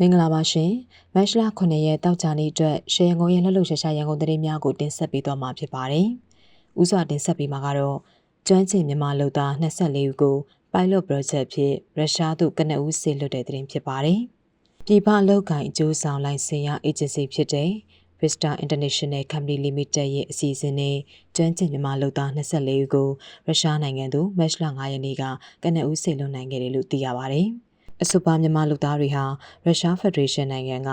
မင်္ဂလာပါရှင်မတ်လ9ရက်တောက်ကြနေ့အတွက်ရှယ်ရန်ကုန်ရဲ့လှုပ်လှုပ်ရှားရှားရန်ကုန်သတင်းများကိုတင်ဆက်ပေးသွားမှာဖြစ်ပါတယ်။ဥစွာတင်ဆက်ပေးမှာကတော့ကျွမ်းကျင်မြန်မာလူသား24ဦးကို pilot project ဖြင့်ရုရှားသို့ကနဦးဆေလွတ်တဲ့သတင်းဖြစ်ပါတယ်။ပြည်ပအလုပ်ကိုင်အကျိုးဆောင်လိုင်စင်ရ agency ဖြစ်တဲ့ Vista International Company Limited ရဲ့အစီအစဉ်နဲ့ကျွမ်းကျင်မြန်မာလူသား24ဦးကိုရုရှားနိုင်ငံသို့မတ်လ9ရက်နေ့ကကနဦးဆေလွတ်နိုင်ခဲ့တယ်လို့သိရပါတယ်။ အဆိုပါမြန်မာလူသားတွေဟာရုရှားဖက်ဒရေးရှင်းနိုင်ငံက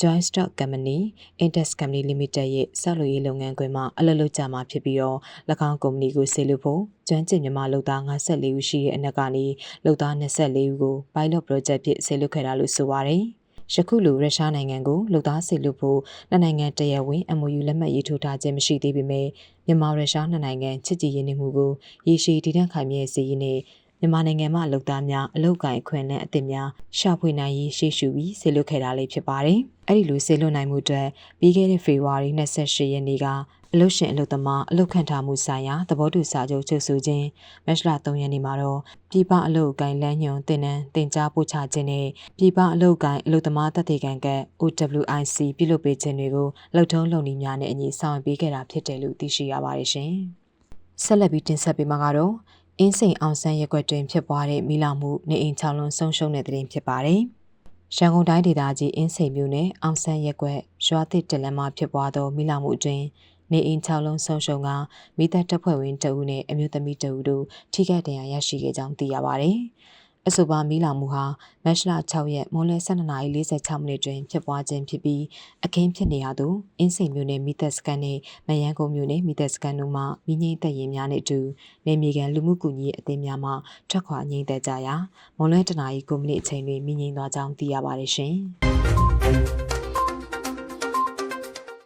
Joint Stock Company Index Company Limited ရဲ့ဆောက်လုပ်ရေးလုပ်ငန်းခွင်မှာအလုပ်လုပ်ကြမှာဖြစ်ပြီးတော့၎င်းကုမ္ပဏီကိုဆေးလို့ဖို့ကျွမ်းကျင်မြန်မာလူသား54ဦးရှိတဲ့အနက်ကနေလူသား24ဦးကို Pilot Project ဖြစ်ဆေးလွတ်ခဲ့တာလို့ဆိုပါတယ်။ယခုလိုရုရှားနိုင်ငံကိုလူသားစေလွတ်ဖို့နှစ်နိုင်ငံတရဝင်း MOU လက်မှတ်ရေးထိုးထားခြင်းမရှိသေးပေမဲ့မြန်မာရုရှားနှစ်နိုင်ငံချစ်ကြည်ရင်းနှီးမှုကိုရေရှည်တည်တံ့ခိုင်မြဲစေရင်းနဲ့ မြန်မာနိုင်ငံမှာလုပ်သားများအလုပ်ကိုင်ခွင့်နဲ့အသစ်များရှာဖွေနိုင်ရေးရှေ့ရှုပြီးဆေလွတ်ခဲ့တာလေးဖြစ်ပါတယ်။အဲ့ဒီလိုဆေလွတ်နိုင်မှုအတွက်ပြီးခဲ့တဲ့ဖေဖော်ဝါရီ28ရက်နေ့ကအလုရှင်အလုသမားအလုခန့်ထားမှုဆိုင်ရာသဘောတူစာချုပ်ချုပ်ဆိုခြင်းမက်လ3ရက်နေ့မှာတော့ပြည်ပအလုကိုင်လမ်းညွန်တင်နန်းတင် जा ပို့ချခြင်းနဲ့ပြည်ပအလုကိုင်အလုသမားတပ်တေကန်က OWIC ပြုလုပ်ပေးခြင်းတွေကိုလှုပ်ထုံးလုပ်နည်းများနဲ့အညီဆောင်ရွက်ပေးခဲ့တာဖြစ်တယ်လို့သိရှိရပါတယ်ရှင်။ဆက်လက်ပြီးတင်ဆက်ပေးမှာကတော့ အင်းစိန်အောင်ဆန်းရက်ွက်တွင်ဖြစ်ပွားတဲ့မိလောင်မှုနေအိမ်ချောင်းလုံးဆုံးရှုံးတဲ့တဲ့ရင်ဖြစ်ပါတယ်။ရန်ကုန်တိုင်းဒေသကြီးအင်းစိန်မြို့နယ်အောင်ဆန်းရက်ွက်ရွာသစ်တလန်မှာဖြစ်ပွားသောမိလောင်မှုအတွင်းနေအိမ်ချောင်းလုံးဆုံးရှုံးကမိသက်တပ်ဖွဲ့ဝင်တအုပ်နဲ့အမျိုးသမီးတအုပ်တို့ထိခိုက်ဒဏ်ရာရရှိခဲ့ကြောင်းသိရပါတယ်။ အဆိုပါမီးလောင်မှုဟာမတ်လ6ရက်မွန်းလယ်12:46မိနစ်တွင်ဖြစ်ပွားခြင်းဖြစ်ပြီးအခင်းဖြစ်နေရသူအင်းစိန်မြို့နယ်မီသက်စကန်နဲ့မယန်းကုန်းမြို့နယ်မီသက်စကန်တို့မှမိငိမ့်သက်ရင်များနဲ့အတူနေမြေကန်လူမှုကူညီရေးအသင်းများမှထွက်ခွာငိမ့်သက်ကြရာမွန်းလယ်တနာရီ9မိနစ်အချိန်တွင်မိငိမ့်သွားကြောင်းသိရပါတယ်ရှင်။